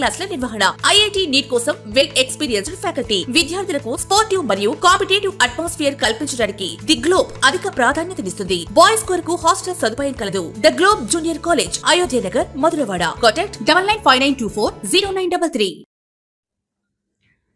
క్లాసుల నిర్వహణ. IIT NEET కోసం వెల్ ఎక్స్పీరియన్స్డ్ ఫ్యాకల్టీ. విద్యార్థులకు స్పోర్టివ్ మరియు కాంపిటేటివ్ అట్మాస్ఫియర్ కల్పించడానికి ది గ్లోబ్ అధిక ప్రాధాన్యతనిస్తుంది బాయ్స్ కొరకు హాస్టల్ సదుపాయం కలదు. The Globe junior college Ayodhya Nagar Madhurawada. Contact double nine five nine two four zero nine double three.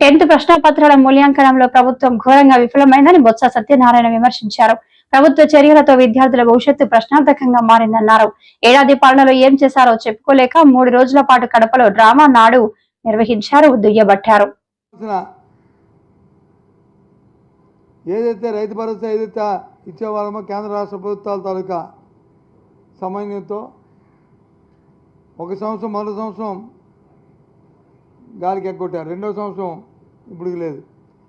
Tenth ప్రశ్నపత్రాల మూల్యాంకనంలో ప్రభుత్వం ఘోరంగా విఫలమైందని బొత్స సత్యనారాయణ విమర్శించారు. ప్రభుత్వ చర్యలతో విద్యార్థుల భవిష్యత్తు ప్రశ్నార్థకంగా మారిందన్నారు. ఏడాది పాలనలో ఏం చేశారో చెప్పుకోలేక మూడు రోజుల పాటు కడపలో డ్రామా నాడు నిర్వహించారు దుయ్యబట్టారు ఏదైతే రైతు భరోసా ఏదైతే ఇచ్చేవాళ్ళమో కేంద్ర రాష్ట్ర ప్రభుత్వాల తాలూకా సమన్వయంతో ఒక సంవత్సరం మొదటి సంవత్సరం గాలికి ఎగ్గొట్టారు. రెండో సంవత్సరం ఇప్పుడు లేదు.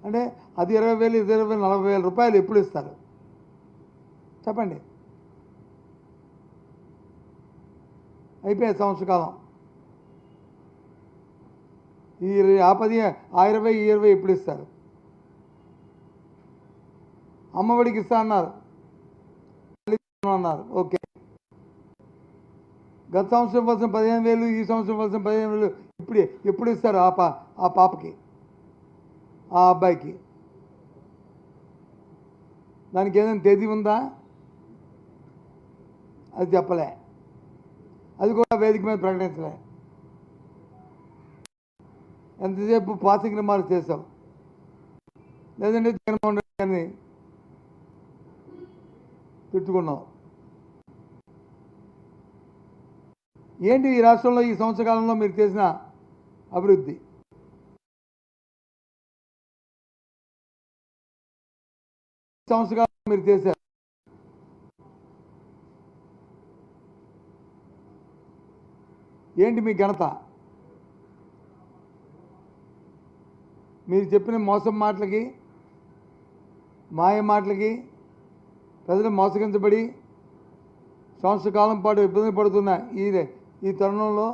అంటే అది ఇరవై వేలు ఇది ఇరవై వేలు నలభై వేల రూపాయలు ఎప్పుడు ఇస్తారు? చెప్పండి. అయిపోయే సంవత్సర కాలం ఈ ఆ పది ఆ ఇరవై ఈ ఇరవై ఇప్పుడు ఇస్తారు. అమ్మఒడికి ఇస్తా అన్నారు. అన్నారు. ఓకే. గత సంవత్సరం ఇవ్వాల్సిన పదిహేను వేలు ఈ సంవత్సరం ఇవ్వాల్సిన పదిహేను వేలు ఇప్పుడు ఎప్పుడు ఇస్తారు ఆ పా ఆ పాపకి? ఆ అబ్బాయికి? దానికి ఏదైనా తేదీ ఉందా? అది చెప్పలే. అది కూడా వేదిక మీద ప్రకటించలే. ఎంతసేపు పాసింగ్ రిమార్క్స్ చేసావు లేదంటే జగన్మోహన్ రెడ్డి గారిని తిట్టుకున్నావు. ఏంటి ఈ రాష్ట్రంలో ఈ సంవత్సర కాలంలో మీరు చేసిన అభివృద్ధి? ఈ మీరు చేశారు. ఏంటి మీ ఘనత? మీరు చెప్పిన మోసం మాటలకి మాయ మాటలకి ప్రజలు మోసగించబడి సంవత్సర కాలం పాటు ఇబ్బంది పడుతున్న ఈ ఈ తరుణంలో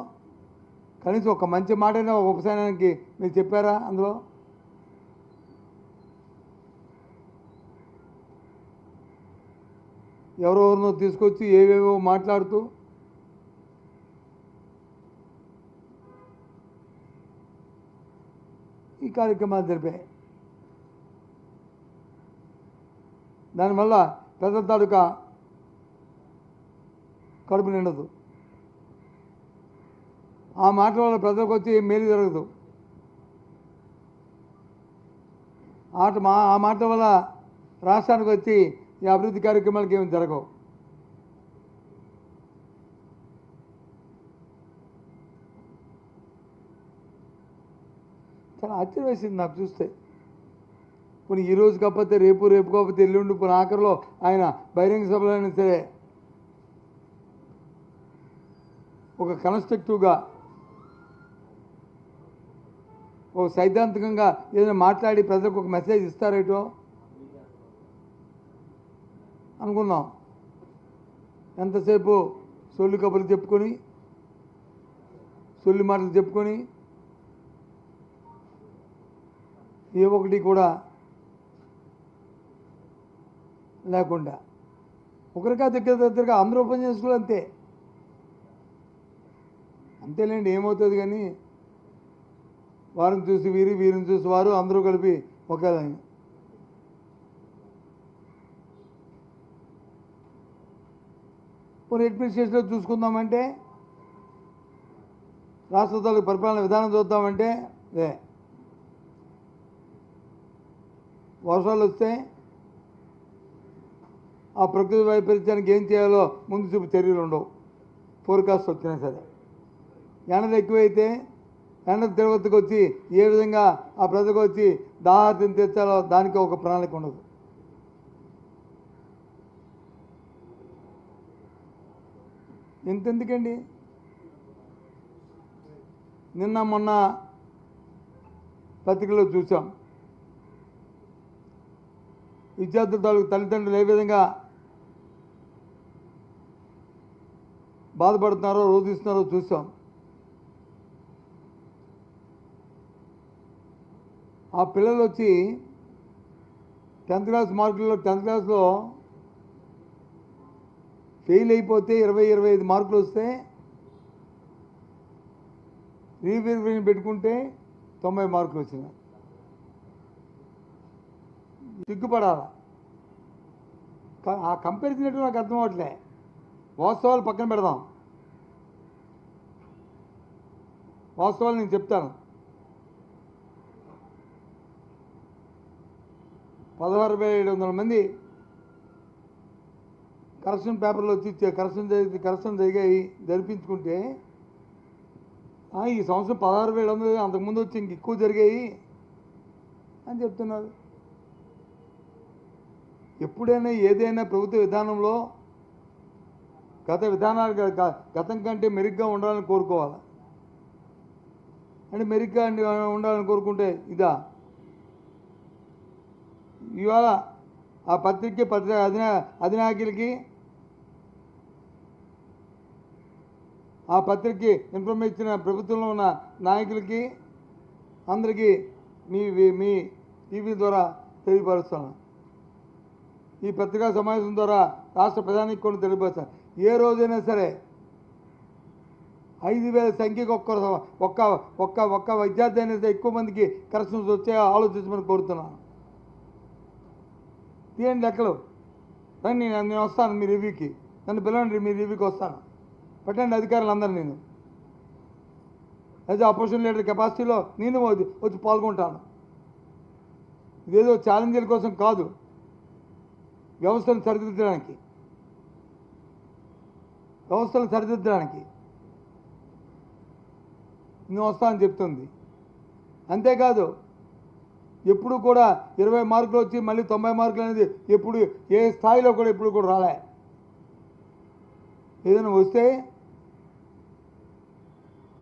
కనీసం ఒక మంచి మాటైనా ఒక ఉపశమనానికి మీరు చెప్పారా అందులో? ఎవరెవరినో తీసుకొచ్చి ఏవేవో మాట్లాడుతూ కార్యక్రమాలు జరిపాయి దానివల్ల పెద్ద తాలూకా కడుపు నిండదు. ఆ మాటల వల్ల ప్రజలకు వచ్చి మేలు జరగదు. ఆట మా ఆ మాటల వల్ల రాష్ట్రానికి వచ్చి ఈ అభివృద్ధి కార్యక్రమాలకు ఏమి జరగవు. చాలా ఆశ్చర్యం వేసింది నాకు చూస్తే. పోనీ ఈ రోజు కాకపోతే రేపు రేపు కాకపోతే ఎల్లుండి పోనీ ఆఖరిలో ఆయన బహిరంగ సభలో అయినా సరే ఒక కన్స్ట్రక్టివ్గా ఒక సైద్ధాంతికంగా ఏదైనా మాట్లాడి ప్రజలకు ఒక మెసేజ్ ఇస్తారేటో అనుకున్నాం. ఎంతసేపు సొల్లు కబుర్లు చెప్పుకొని సొల్లి మాటలు చెప్పుకొని ఏ ఒకటి కూడా లేకుండా. ఒకరికా దగ్గర దగ్గరగా అందరూ ఓపెన్ చేసుకోవాలి అంతే. అంతేలేండి ఏమవుతుంది కానీ వారిని చూసి వీరి వీరిని చూసి వారు అందరూ కలిపి ఒకేదాన్ని పోనీ అడ్మినిస్ట్రేషన్లో చూసుకుందామంటే రాష్ట్ర పరిపాలన విధానం చూద్దామంటే లే వర్షాలు వస్తే ఆ ప్రకృతి వైపరీత్యానికి ఏం చేయాలో ముందు చూపు చర్యలు ఉండవు. ఫోర్కాస్ట్ వచ్చినా సరే. ఎండలు ఎక్కువైతే ఎండ తిరుపతికి వచ్చి ఏ విధంగా ఆ ప్రజలకు వచ్చి దాహార్తిని తెచ్చాలో దానికి ఒక ప్రణాళిక ఉండదు. ఎంతెందుకండి నిన్న మొన్న పత్రికలో చూసాం విద్యార్థుల తాలూకు తల్లిదండ్రులు ఏ విధంగా బాధపడుతున్నారో రోధిస్తున్నారో చూసాం. ఆ పిల్లలు వచ్చి టెన్త్ క్లాస్ మార్కుల్లో టెన్త్ క్లాస్లో ఫెయిల్ అయిపోతే ఇరవై ఇరవై ఐదు మార్కులు వస్తే రీవెరిఫికేషన్ పెట్టుకుంటే తొంభై మార్కులు వచ్చినాయి. సిగ్గుపడాలా? ఆ కంపారిజన్ ఏంటో నాకు అర్థం అవట్లే వాస్తవాలు పక్కన పెడదాం. వాస్తవాలు నేను చెప్తాను. పదహారు వేల ఏడు వందల మంది కరెక్షన్ పేపర్లో వచ్చి కరెక్షన్ జరిగి కరెక్షన్ జరిగాయి జరిపించుకుంటే ఆ, ఈ సంవత్సరం పదహారు వేల వందలు అంతకుముందు వచ్చి ఇంక ఎక్కువ జరిగాయి అని చెప్తున్నారు. ఎప్పుడైనా ఏదైనా ప్రభుత్వ విధానంలో గత విధానాలు గతం కంటే మెరుగ్గా ఉండాలని కోరుకోవాలి? అంటే మెరుగ్గా ఉండాలని కోరుకుంటే ఇదా? ఇవాళ ఆ పత్రిక పత్రిక అధినా అధినాయకులకి ఆ పత్రికకి ఇన్ఫర్మేషన్ ఇచ్చిన ప్రభుత్వంలో ఉన్న నాయకులకి అందరికీ మీ మీ- మీ టీవీ ద్వారా తెలియపరుస్తాను. ఈ పత్రికా సమావేశం ద్వారా రాష్ట్ర ప్రధానికి కూడా తెలియపరుస్తారు. ఏ రోజైనా సరే ఐదు వేల సంఖ్యకు ఒక్క ఒక్క ఒక్క ఒక్క విద్యార్థి అయినా ఎక్కువ మందికి కరెక్షన్స్ వచ్చే ఆలోచించమని కోరుతున్నాను. తీయండి లెక్కలు. రండి నేను నేను వస్తాను మీ రివ్యూకి. నన్ను పిలవండి మీ రివ్యూకి వస్తాను. పెట్టండి అధికారులు అందరు నేను. యాజ్ ఆపరేషన్ లీడర్ కెపాసిటీలో నేను వచ్చి వచ్చి పాల్గొంటాను. ఇదేదో ఛాలెంజీల కోసం కాదు. వ్యవస్థను సరిదిద్దడానికి. వ్యవస్థను సరిదిద్దడానికి. నేను వస్తానని చెప్తుంది. అంతేకాదు ఎప్పుడు కూడా ఇరవై మార్కులు వచ్చి మళ్ళీ తొంభై మార్కులు అనేది ఎప్పుడు ఏ స్థాయిలో కూడా ఎప్పుడు కూడా రాలే. ఏదైనా వస్తే